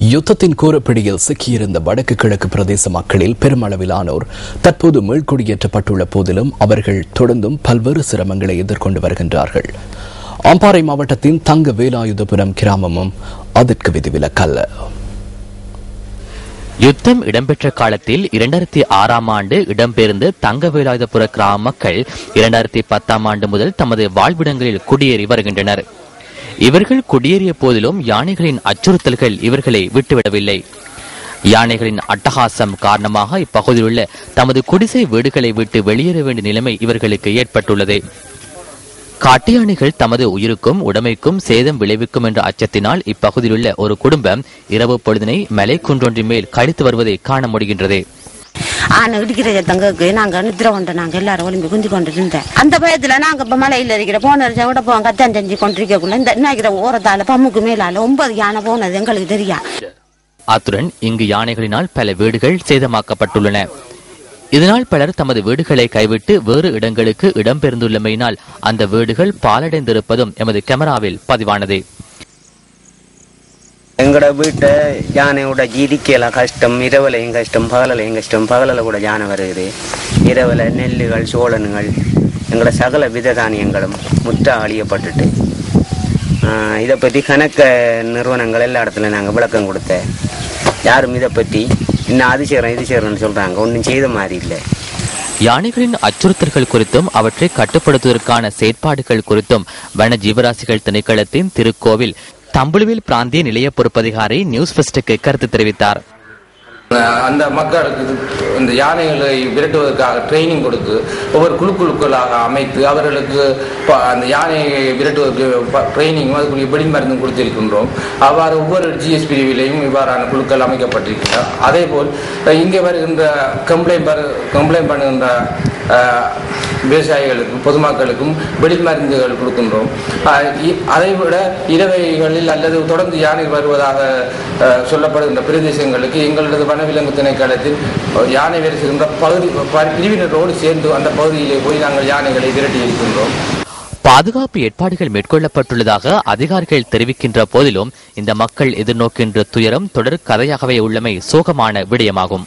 யுத்தத்தின் கூறப்பிடியில் சிக்கியிருந்த வடக்கு கிழக்கு பிரதேச மக்களில் பெருமளவிலானோர் தற்போது மீள்குடியேற்றப்பட்டுள்ள போதிலும் அவர்கள் தொடர்ந்தும் பல்வேறு சிரமங்களை எதிர்கொண்டு வருகின்றார்கள். அம்பாறை மாவட்டத்தின் தங்க வேலாயுதபுரம் கிராமமும் அதற்கு விதிவிலக்கல்ல. யுத்தம் இடம்பெற்ற காலத்தில் இரண்டாயிரத்தி ஆறாம் ஆண்டு இடம்பெயர்ந்த தங்கவேலாயுதபுர கிராம மக்கள் இரண்டாயிரத்தி பத்தாம் ஆண்டு முதல் தமது வாழ்விடங்களில் குடியேறி வருகின்றனர். இவர்கள் குடியேறிய போதிலும் யானைகளின் அச்சுறுத்தல்கள் இவர்களை விட்டுவிடவில்லை. யானைகளின் அட்டகாசம் காரணமாக இப்பகுதியில் உள்ள தமது குடிசை வீடுகளை விட்டு வெளியேற வேண்டிய நிலைமை இவர்களுக்கு ஏற்பட்டுள்ளது. காட்டு யானைகள் தமது உயிருக்கும் உடமைக்கும் சேதம் விளைவிக்கும் என்ற அச்சத்தினால் இப்பகுதியில் உள்ள ஒரு குடும்பம் இரவு பொழுதினை மலை குன்றொன்றின் மேல் கழித்து வருவதை காண முடிகின்றது. ஆனை இடிக்கிற தங்கக்கு நாங்க நித்திர கொண்டோம் நாங்க எல்லாரும் ஒளிம்பி குந்தி கொண்டு இருந்தேன் அந்த பயத்துல நாங்க இப்ப மலையில இருக்கிற போன விட போவோம் கத்தான் செஞ்சு கொண்டிருக்கக்குள்ள இந்த நினைக்கிற ஓரத்தால பம்முக்கு மேலால ஒன்பது யானை போனது எங்களுக்கு தெரியா? அத்துடன் இங்கு யானைகளினால் பல வீடுகள் சேதமாக்கப்பட்டுள்ளன. இதனால் பலர் தமது வீடுகளை கைவிட்டு வேறு இடங்களுக்கு இடம்பெயர்ந்துள்ளமையினால் அந்த வீடுகள் பாலடைந்திருப்பதும் எமது கேமராவில் பதிவானது. எங்களோட வீட்டை யானையோட ஜீதிக்கலாம் கஷ்டம் இரவலையும் கஷ்டம் பகலையும் கஷ்டம் பகலில் கூட யானை வருது. இரவில் நெல்லுகள் சோழன்கள் எங்களோட சகல வித தானியங்களும் முற்றாக அழியப்பட்டுட்டு இதை பற்றி கணக்க நிறுவனங்கள் எல்லா இடத்துல நாங்கள் விளக்கம் கொடுத்த. யாரும் இதை பற்றி இன்னும் அது செய்கிறோம் இது செய்கிறோம்னு சொல்கிறாங்க ஒன்றும் செய்த மாதிரி இல்லை. யானைகளின் அச்சுறுத்தல்கள் குறித்தும் அவற்றை கட்டுப்படுத்துவதற்கான செயற்பாடுகள் குறித்தும் வன ஜீவராசிகள் திணைக்களத்தின் திருக்கோவில் தம்புளுவில் பிராந்திய நிலைய பொறுப்பதிகாரி நியூஸ் பெஸ்டுக்கு கருத்து தெரிவித்தார். அந்த மக்களுக்கு இந்த யானைகளை விரட்டுவதற்காக ட்ரைனிங் கொடுத்து ஒவ்வொரு குழு குழுக்களாக அமைத்து அவர்களுக்கு அந்த யானையை விரட்டுவதற்கு ட்ரைனிங் அதுக்குரிய வெடி மருந்தும் கொடுத்திருக்கின்றோம். அவ்வாறு ஒவ்வொரு ஜிஎஸ் பிரிவிலையும் இவ்வாறான குழுக்கள் அமைக்கப்பட்டிருக்கின்றன. அதேபோல் இங்கே வருகின்ற கம்ப்ளைண்ட் கம்ப்ளைண்ட் பண்ணுகின்ற விவசாயிகளுக்கும் பொதுமக்களுக்கும் வெடி மருந்துகள் கொடுக்கின்றோம். அஹ், இ- அதைவிட இரவைகளில் அல்லது தொடர்ந்து யானை வருவதாக சொல்லப்படுகின்ற பிரதேசங்களுக்கு எங்களது வனவிலங்கு திணைக்களத்தில் யானை செய்கின்ற பகுதி பிரிவினரோடு சேர்ந்து அந்த பகுதியிலே போய் நாங்கள் யானைகளை விரட்டி இருக்கின்றோம் பாதுகாப்பு ஏற்பாடுகள் மேற்கொள்ளப்பட்டுள்ளதாக அதிகாரிகள் தெரிவிக்கின்ற போதிலும் இந்த மக்கள் எதிர்நோக்கின்ற துயரம் தொடர் கதையாகவே உள்ளமை சோகமான விடயமாகும்.